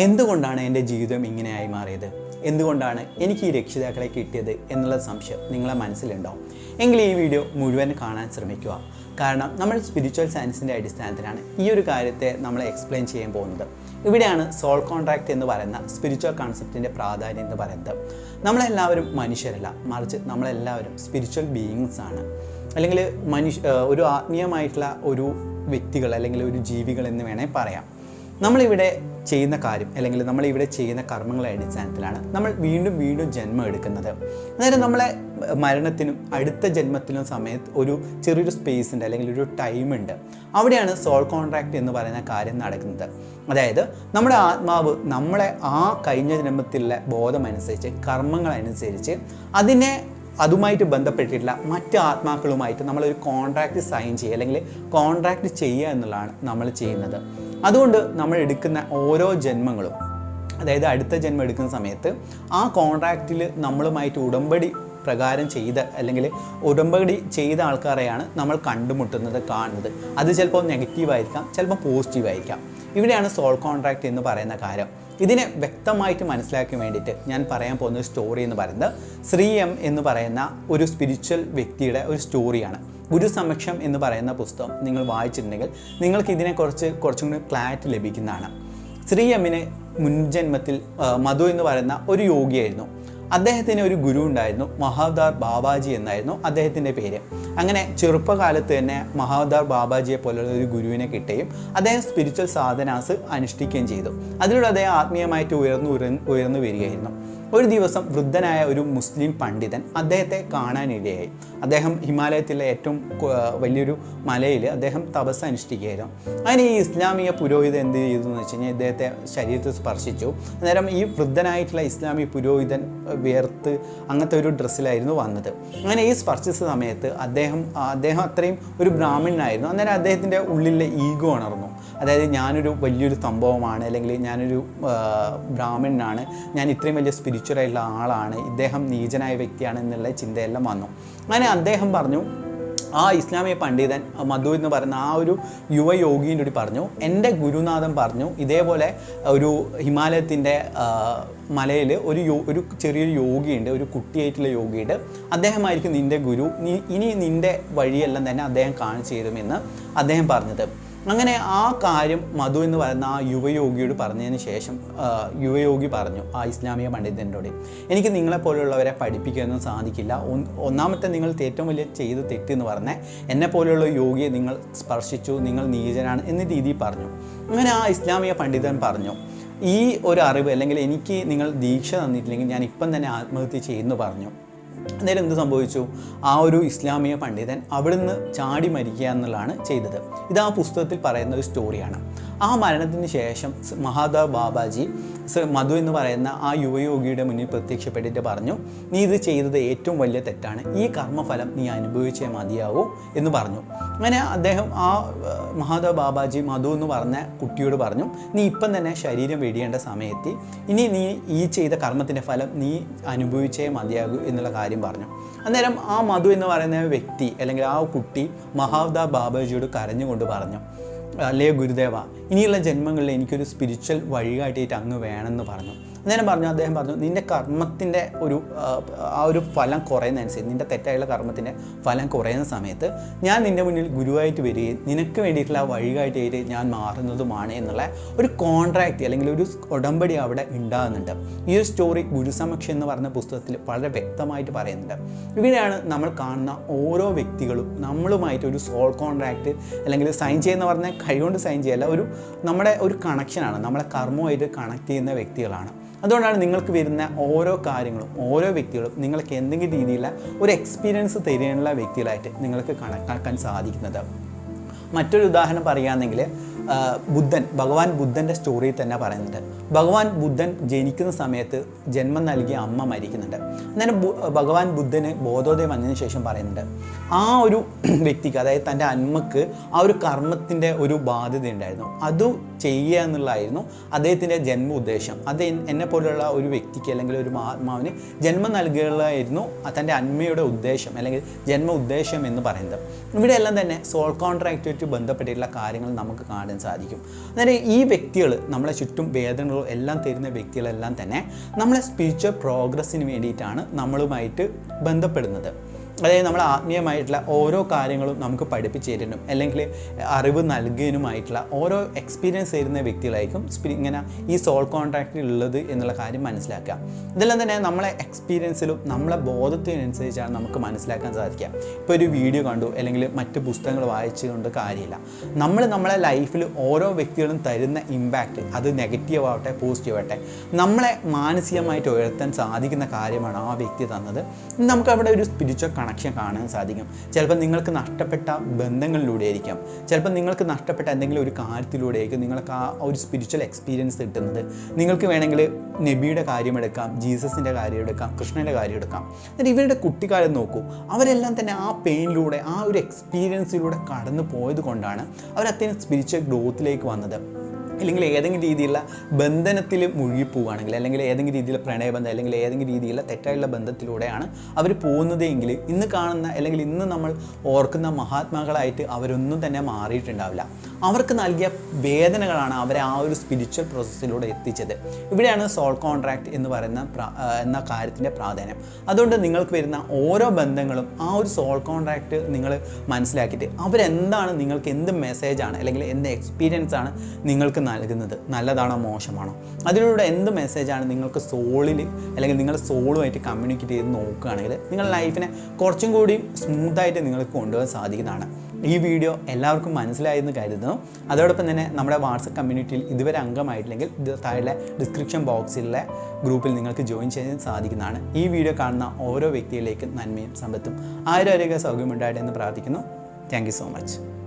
എന്തുകൊണ്ടാണ് എന്റെ ജീവിതം ഇങ്ങനെയായി മാറിയത്? എന്തുകൊണ്ടാണ് എനിക്ക് ഈ രക്ഷിതാക്കളെ കിട്ടിയത് എന്നുള്ള സംശയം നിങ്ങളെ മനസ്സിലുണ്ടോ എങ്കിൽ ഈ വീഡിയോ മുഴുവൻ കാണാൻ ശ്രമിക്കുക. കാരണം നമ്മൾ സ്പിരിച്വൽ സയൻസിന്റെ അടിസ്ഥാനത്തിലാണ് ഈ ഒരു കാര്യത്തെ നമ്മൾ എക്സ്പ്ലെയിൻ ചെയ്യാൻ പോകുന്നത്. ഇവിടെയാണ് സോൾ കോൺട്രാക്റ്റ് എന്ന് പറയുന്ന സ്പിരിച്വൽ കോൺസെപ്റ്റിന്റെ പ്രാധാന്യം എന്ന് പറയുന്നത്. നമ്മളെല്ലാവരും മനുഷ്യരല്ല. മറിച്ച് നമ്മളെല്ലാവരും സ്പിരിച്വൽ ബീയിങ്സ് ആണ്. അല്ലെങ്കിൽ മനുഷ്യ ഒരു ആത്മീയമായിട്ടുള്ള ഒരു വ്യക്തികൾ അല്ലെങ്കിൽ ഒരു ജീവികൾ എന്ന് വേണേൽ പറയാം. നമ്മളിവിടെ ചെയ്യുന്ന കാര്യം അല്ലെങ്കിൽ നമ്മളിവിടെ ചെയ്യുന്ന കർമ്മങ്ങളെ അടിസ്ഥാനത്തിലാണ് നമ്മൾ വീണ്ടും വീണ്ടും ജന്മം എടുക്കുന്നത്. അതായത് നമ്മളെ മരണത്തിനും അടുത്ത ജന്മത്തിനും സമയത്ത് ഒരു ചെറിയൊരു സ്പേസ് ഉണ്ട് അല്ലെങ്കിൽ ഒരു ടൈം ഉണ്ട്. അവിടെയാണ് സോൾ കോൺട്രാക്ട് എന്ന് പറയുന്ന കാര്യം നടക്കുന്നത്. അതായത് നമ്മുടെ ആത്മാവ് നമ്മളെ ആ കഴിഞ്ഞ ജന്മത്തിലുള്ള ബോധമനുസരിച്ച് കർമ്മങ്ങളനുസരിച്ച് അതിനെ അതുമായിട്ട് ബന്ധപ്പെട്ടിട്ടുള്ള മറ്റ് ആത്മാക്കളുമായിട്ട് നമ്മളൊരു കോൺട്രാക്റ്റ് സൈൻ ചെയ്യുക അല്ലെങ്കിൽ കോൺട്രാക്റ്റ് ചെയ്യുക എന്നുള്ളതാണ് നമ്മൾ ചെയ്യുന്നത്. അതുകൊണ്ട് നമ്മൾ എടുക്കുന്ന ഓരോ ജന്മങ്ങളും അതായത് അടുത്ത ജന്മം എടുക്കുന്ന സമയത്ത് ആ കോൺട്രാക്റ്റിൽ നമ്മളുമായിട്ട് ഉടമ്പടി പ്രകാരം ചെയ്ത അല്ലെങ്കിൽ ഉടമ്പടി ചെയ്ത ആൾക്കാരെയാണ് നമ്മൾ കണ്ടുമുട്ടുന്നത് കാണുന്നത്. അത് ചിലപ്പോൾ നെഗറ്റീവായിരിക്കാം ചിലപ്പോൾ പോസിറ്റീവായിരിക്കാം ഇവിടെയാണ് സോൾ കോൺട്രാക്റ്റ് എന്ന് പറയുന്ന കാര്യം. ഇതിനെ വ്യക്തമായിട്ട് മനസ്സിലാക്കാൻ വേണ്ടിയിട്ട് ഞാൻ പറയാൻ പോകുന്ന സ്റ്റോറി എന്ന് പറയുന്നത് ശ്രീ എം എന്ന് പറയുന്ന ഒരു സ്പിരിച്വൽ വ്യക്തിയുടെ ഒരു സ്റ്റോറിയാണ് ഗുരു സമക്ഷം എന്ന് പറയുന്ന പുസ്തകം നിങ്ങൾ വായിച്ചിട്ടുണ്ടെങ്കിൽ നിങ്ങൾക്ക് ഇതിനെക്കുറിച്ച് കുറച്ചും കൂടി ക്ലാരിറ്റി ലഭിക്കുന്നതാണ്. ശ്രീ എമ്മിന് മുൻജന്മത്തിൽ മധു എന്ന് പറയുന്ന ഒരു യോഗിയായിരുന്നു. അദ്ദേഹത്തിന് ഒരു ഗുരു ഉണ്ടായിരുന്നു മഹാവദാർ ബാബാജി എന്നായിരുന്നു അദ്ദേഹത്തിന്റെ പേര്. അങ്ങനെ ചെറുപ്പകാലത്ത് തന്നെ മഹാവദാർ ബാബാജിയെ പോലുള്ള ഒരു ഗുരുവിനെ കിട്ടുകയും അദ്ദേഹം സ്പിരിച്വൽ സാധനാസ് അനുഷ്ഠിക്കുകയും ചെയ്തു. അതിലൂടെ അദ്ദേഹം ആത്മീയമായിട്ട് ഉയർന്നു ഉയർന്നു വരികയായിരുന്നു. ഒരു ദിവസം വൃദ്ധനായ ഒരു മുസ്ലിം പണ്ഡിതൻ അദ്ദേഹത്തെ കാണാനിടയായി. അദ്ദേഹം ഹിമാലയത്തിലെ ഏറ്റവും വലിയൊരു മലയിൽ അദ്ദേഹം തപസ് അനുഷ്ഠിക്കുകയായിരുന്നു. അങ്ങനെ ഈ ഇസ്ലാമിക പുരോഹിതൻ എന്ത് ചെയ്തു എന്ന് വെച്ച് കഴിഞ്ഞാൽ ഇദ്ദേഹത്തെ ശരീരത്തിൽ സ്പർശിച്ചു. അന്നേരം ഈ വൃദ്ധനായിട്ടുള്ള ഇസ്ലാമിക പുരോഹിതൻ വിയർത്ത് അങ്ങനത്തെ ഒരു ഡ്രസ്സിലായിരുന്നു വന്നത്. അങ്ങനെ ഈ സ്പർശിച്ച സമയത്ത് അദ്ദേഹം അദ്ദേഹം അത്രയും ഒരു ബ്രാഹ്മണനായിരുന്നു. അന്നേരം അദ്ദേഹത്തിന്റെ ഉള്ളിലെ ഈഗോ ഉണർന്നു. അതായത് ഞാനൊരു വലിയൊരു സംഭവമാണ് അല്ലെങ്കിൽ ഞാനൊരു ബ്രാഹ്മിണനാണ് ഞാൻ ഇത്രയും വലിയ സ്പിരിച്വൽ ആയിട്ടുള്ള ആളാണ് ഇദ്ദേഹം നീചനായ വ്യക്തിയാണ് എന്നുള്ള ചിന്തയെല്ലാം വന്നു. അങ്ങനെ അദ്ദേഹം പറഞ്ഞു ആ ഇസ്ലാമിക പണ്ഡിതൻ മധു എന്ന് പറയുന്ന ആ ഒരു യുവയോഗിന്റെ കൂടി പറഞ്ഞു. എന്റെ ഗുരുനാഥൻ പറഞ്ഞു ഇതേപോലെ ഒരു ഹിമാലയത്തിന്റെ മലയിൽ ഒരു യോ ഒരു ചെറിയൊരു യോഗിയുണ്ട് ഒരു കുട്ടിയായിട്ടുള്ള യോഗിയുണ്ട് അദ്ദേഹമായിരിക്കും നിന്റെ ഗുരു. നീ ഇനി നിന്റെ വഴിയെല്ലാം തന്നെ അദ്ദേഹം കാണിച്ചു തരുമെന്ന് അദ്ദേഹം പറഞ്ഞത്. അങ്ങനെ ആ കാര്യം മധു എന്ന് പറയുന്ന ആ യുവയോഗിയോട് പറഞ്ഞതിന് ശേഷം യുവയോഗി പറഞ്ഞു ആ ഇസ്ലാമിക പണ്ഡിതനോട് എനിക്ക് നിങ്ങളെപ്പോലുള്ളവരെ പഠിപ്പിക്കാനൊന്നും സാധിക്കില്ല. ഒന്നാമത്തെ നിങ്ങൾ ഏറ്റവും വലിയ ചെയ്ത് തെറ്റെന്ന് പറഞ്ഞാൽ എന്നെ പോലെയുള്ള യോഗിയെ നിങ്ങൾ സ്പർശിച്ചു നിങ്ങൾ നീചനാണ് എന്ന രീതിയിൽ പറഞ്ഞു. അങ്ങനെ ആ ഇസ്ലാമിക പണ്ഡിതൻ പറഞ്ഞു ഈ ഒരു അറിവ് അല്ലെങ്കിൽ എനിക്ക് നിങ്ങൾ ദീക്ഷ തന്നിട്ടില്ലെങ്കിൽ ഞാൻ ഇപ്പം തന്നെ ആത്മഹത്യ ചെയ്യുന്നു പറഞ്ഞു. അന്നേരം എന്ത് സംഭവിച്ചു? ആ ഒരു ഇസ്ലാമിക പണ്ഡിതൻ അവിടുന്ന് ചാടി മരിക്കുക എന്നുള്ളതാണ് ചെയ്തത്. ഇത് ആ പുസ്തകത്തിൽ പറയുന്ന ഒരു സ്റ്റോറിയാണ് ആ മരണത്തിന് ശേഷം മഹാദേവ് ബാബാജി മധു എന്ന് പറയുന്ന ആ യുവയോഗിയുടെ മുന്നിൽ പ്രത്യക്ഷപ്പെട്ടിട്ട് പറഞ്ഞു നീ ഇത് ചെയ്തത് ഏറ്റവും വലിയ തെറ്റാണ്. ഈ കർമ്മഫലം നീ അനുഭവിച്ചേ മതിയാവൂ എന്ന് പറഞ്ഞു. അങ്ങനെ അദ്ദേഹം ആ മഹാദേവ് ബാബാജി മധു എന്ന് പറഞ്ഞ കുട്ടിയോട് പറഞ്ഞു നീ ഇപ്പം തന്നെ ശരീരം വെടിയേണ്ട സമയത്ത് ഇനി നീ ഈ ചെയ്ത കർമ്മത്തിന്റെ ഫലം നീ അനുഭവിച്ചേ മതിയാകൂ എന്നുള്ള കാര്യം പറഞ്ഞു. അന്നേരം ആ മധു എന്ന് പറയുന്ന വ്യക്തി അല്ലെങ്കിൽ ആ കുട്ടി മഹാദേവ് ബാബാജിയോട് കരഞ്ഞുകൊണ്ട് പറഞ്ഞു അല്ലേ ഗുരുദേവ? ഇനിയുള്ള ജന്മങ്ങളിൽ എനിക്കൊരു സ്പിരിച്വൽ വഴികാട്ടിയിട്ട് അങ്ങ് വേണമെന്ന് പറഞ്ഞു. അന്നേരം പറഞ്ഞു അദ്ദേഹം പറഞ്ഞു നിന്റെ കർമ്മത്തിന്റെ ഒരു ആ, ഒരു ഫലം കുറയുന്നതനുസരിച്ച് നിന്റെ തെറ്റായുള്ള കർമ്മത്തിന്റെ ഫലം കുറയുന്ന സമയത്ത് ഞാൻ നിന്റെ മുന്നിൽ ഗുരുവായിട്ട് വരികയും നിനക്ക് വേണ്ടിയിട്ടുള്ള വഴികാട്ടിയായിട്ട് ഞാൻ മാറുന്നതുമാണ് എന്നുള്ള ഒരു കോൺട്രാക്റ്റ് അല്ലെങ്കിൽ ഒരു ഉടമ്പടി അവിടെ ഉണ്ടാകുന്നുണ്ട്. ഈ ഒരു സ്റ്റോറി ഗുരുസമക്ഷം എന്ന് പറഞ്ഞ പുസ്തകത്തിൽ വളരെ വ്യക്തമായിട്ട് പറയുന്നുണ്ട്. ഇവിടെയാണ് നമ്മൾ കാണുന്ന ഓരോ വ്യക്തികളും നമ്മളുമായിട്ട് ഒരു സോൾ കോൺട്രാക്റ്റ് അല്ലെങ്കിൽ സൈൻ ചെയ്യുന്ന പറഞ്ഞാൽ കൈകൊണ്ട് സൈൻ ചെയ്യല്ല ഒരു നമ്മുടെ ഒരു കണക്ഷനാണ് നമ്മളെ കർമ്മമായിട്ട് കണക്ട് ചെയ്യുന്ന വ്യക്തികളാണ്. അതുകൊണ്ടാണ് നിങ്ങൾക്ക് വരുന്ന ഓരോ കാര്യങ്ങളും ഓരോ വ്യക്തികളും നിങ്ങൾക്ക് എന്തെങ്കിലും രീതിയിലുള്ള ഒരു എക്സ്പീരിയൻസ് തരാനുള്ള വ്യക്തികളായിട്ട് നിങ്ങൾക്ക് കണക്കാക്കാൻ സാധിക്കുന്നത്. മറ്റൊരു ഉദാഹരണം പറയുകയാണെങ്കിൽ ബുദ്ധൻ ഭഗവാൻ ബുദ്ധന്റെ സ്റ്റോറി തന്നെ പറയുന്നുണ്ട്. ഭഗവാൻ ബുദ്ധൻ ജനിക്കുന്ന സമയത്ത് ജന്മം നൽകിയ അമ്മ മരിക്കുന്നുണ്ട്. അങ്ങനെ ഭഗവാൻ ബുദ്ധന് ബോധോദയം വന്നതിന് ശേഷം പറയുന്നുണ്ട് ആ ഒരു വ്യക്തിക്ക് അതായത് തന്റെ അമ്മയ്ക്ക് ആ ഒരു കർമ്മത്തിന്റെ ഒരു ബാധ്യത ഉണ്ടായിരുന്നു. അത് ചെയ്യുക എന്നുള്ളതായിരുന്നു അദ്ദേഹത്തിന്റെ ജന്മ ഉദ്ദേശം. അത് എന്നെ പോലുള്ള ഒരു വ്യക്തിക്ക് അല്ലെങ്കിൽ ഒരു ആത്മാവിന് ജന്മം നൽകുകയായിരുന്നു തന്റെ അന്മയുടെ ഉദ്ദേശം അല്ലെങ്കിൽ ജന്മ ഉദ്ദേശം എന്ന് പറയുന്നത്. ഇവിടെ എല്ലാം തന്നെ സോൾ കോൺട്രാക്റ്റ് ആത്മാവുമായിട്ട് ബന്ധപ്പെട്ടിട്ടുള്ള കാര്യങ്ങൾ നമുക്ക് കാണാൻ സാധിക്കും. അതായത് ഈ വ്യക്തികൾ നമ്മളെ ചുറ്റും വേദനകളും എല്ലാം തരുന്ന വ്യക്തികളെല്ലാം തന്നെ നമ്മളെ സ്പിരിച്വൽ പ്രോഗ്രസ്സിന് വേണ്ടിയിട്ടാണ് നമ്മളുമായിട്ട് ബന്ധപ്പെടുന്നത്. അതായത് നമ്മൾ ആത്മീയമായിട്ടുള്ള ഓരോ കാര്യങ്ങളും നമുക്ക് പഠിപ്പിച്ചു തരുന്നതും അല്ലെങ്കിൽ അറിവ് നൽകുന്നതിനുമായിട്ടുള്ള ഓരോ എക്സ്പീരിയൻസ് തരുന്ന വ്യക്തികളായിരിക്കും ഇങ്ങനെ ഈ സോൾ കോൺട്രാക്റ്റിൽ ഉള്ളത് എന്നുള്ള കാര്യം മനസ്സിലാക്കുക. ഇതെല്ലാം തന്നെ നമ്മളെ എക്സ്പീരിയൻസിലും നമ്മളെ ബോധത്തിനനുസരിച്ചാണ് നമുക്ക് മനസ്സിലാക്കാൻ സാധിക്കുക. ഇപ്പോൾ ഒരു വീഡിയോ കണ്ടു അല്ലെങ്കിൽ മറ്റ് പുസ്തകങ്ങൾ വായിച്ചുകൊണ്ട് കാര്യമില്ല. നമ്മൾ നമ്മളെ ലൈഫിൽ ഓരോ വ്യക്തികളും തരുന്ന ഇമ്പാക്റ്റ് അത് നെഗറ്റീവ് ആവട്ടെ പോസിറ്റീവ് ആവട്ടെ നമ്മളെ മാനസികമായിട്ട് ഉയർത്താൻ സാധിക്കുന്ന കാര്യമാണ് ആ വ്യക്തി തന്നത്. നമുക്ക് അവിടെ ഒരു സ്പിരിച്വൽ കണക്ഷൻ കാണാൻ സാധിക്കും. ചിലപ്പോൾ നിങ്ങൾക്ക് നഷ്ടപ്പെട്ട ബന്ധങ്ങളിലൂടെ ആയിരിക്കാം. ചിലപ്പോൾ നിങ്ങൾക്ക് നഷ്ടപ്പെട്ട എന്തെങ്കിലും ഒരു കാര്യത്തിലൂടെ ആയിരിക്കും നിങ്ങൾക്ക് ആ ഒരു സ്പിരിച്വൽ എക്സ്പീരിയൻസ് കിട്ടുന്നത്. നിങ്ങൾക്ക് വേണമെങ്കിൽ നബിയുടെ കാര്യം എടുക്കാം ജീസസിന്റെ കാര്യം എടുക്കാം കൃഷ്ണന്റെ കാര്യം എടുക്കാം. എന്നിട്ട് ഇവരുടെ കുട്ടിക്കാലം നോക്കൂ. അവരെല്ലാം തന്നെ ആ പെയിനിലൂടെ ആ ഒരു എക്സ്പീരിയൻസിലൂടെ കടന്നു പോയത് കൊണ്ടാണ് അവർ അത്യാവശ്യം സ്പിരിച്വൽ ഗ്രോത്തിലേക്ക് വന്നത്. അല്ലെങ്കിൽ ഏതെങ്കിലും രീതിയിലുള്ള ബന്ധനത്തിൽ മുഴുകിപ്പോവുകയാണെങ്കിൽ അല്ലെങ്കിൽ ഏതെങ്കിലും രീതിയിലുള്ള പ്രണയബന്ധം അല്ലെങ്കിൽ ഏതെങ്കിലും രീതിയിലുള്ള തെറ്റായിട്ടുള്ള ബന്ധത്തിലൂടെയാണ് അവർ പോകുന്നതെങ്കിൽ ഇന്ന് കാണുന്ന അല്ലെങ്കിൽ ഇന്ന് നമ്മൾ ഓർക്കുന്ന മഹാത്മാക്കളായിട്ട് അവരൊന്നും തന്നെ മാറിയിട്ടുണ്ടാവില്ല. അവർക്ക് നൽകിയ വേദനകളാണ് അവരെ ആ ഒരു സ്പിരിച്വൽ പ്രോസസ്സിലൂടെ എത്തിച്ചത്. ഇവിടെയാണ് സോൾ കോൺട്രാക്ട് എന്ന് പറയുന്ന എന്ന കാര്യത്തിന്റെ പ്രാധാന്യം. അതുകൊണ്ട് നിങ്ങൾക്ക് വരുന്ന ഓരോ ബന്ധങ്ങളും ആ ഒരു സോൾ കോൺട്രാക്ട് നിങ്ങൾ മനസ്സിലാക്കിയിട്ട് അവരെന്താണ് നിങ്ങൾക്ക് എന്ത് മെസ്സേജാണ് അല്ലെങ്കിൽ എന്ത് എക്സ്പീരിയൻസ് ആണ് നിങ്ങൾക്ക് നൽകുന്നത്? നല്ലതാണോ മോശമാണോ? അതിലൂടെ എന്ത് മെസ്സേജാണ് നിങ്ങൾക്ക് സോളിൽ അല്ലെങ്കിൽ നിങ്ങളുടെ സോളുമായിട്ട് കമ്മ്യൂണിക്കേറ്റ് ചെയ്ത് നോക്കുകയാണെങ്കിൽ നിങ്ങളുടെ ലൈഫിനെ കുറച്ചും കൂടി സ്മൂത്തായിട്ട് നിങ്ങൾക്ക് കൊണ്ടുപോകാൻ സാധിക്കുന്നതാണ്. ഈ വീഡിയോ എല്ലാവർക്കും മനസ്സിലായെന്ന് കരുതുന്നു. അതോടൊപ്പം തന്നെ നമ്മുടെ വാട്സപ്പ് കമ്മ്യൂണിറ്റിയിൽ ഇതുവരെ അംഗമായിട്ടില്ലെങ്കിൽ താഴെ ഡിസ്ക്രിപ്ഷൻ ബോക്സിലെ ഗ്രൂപ്പിൽ നിങ്ങൾക്ക് ജോയിൻ ചെയ്യാൻ സാധിക്കുന്നതാണ്. ഈ വീഡിയോ കാണുന്ന ഓരോ വ്യക്തിയിലേക്കും നന്മയും സമ്പത്തും ആരോഗ്യ സൗകര്യം ഉണ്ടായിട്ട് എന്ന് പ്രാർത്ഥിക്കുന്നു. Thank so much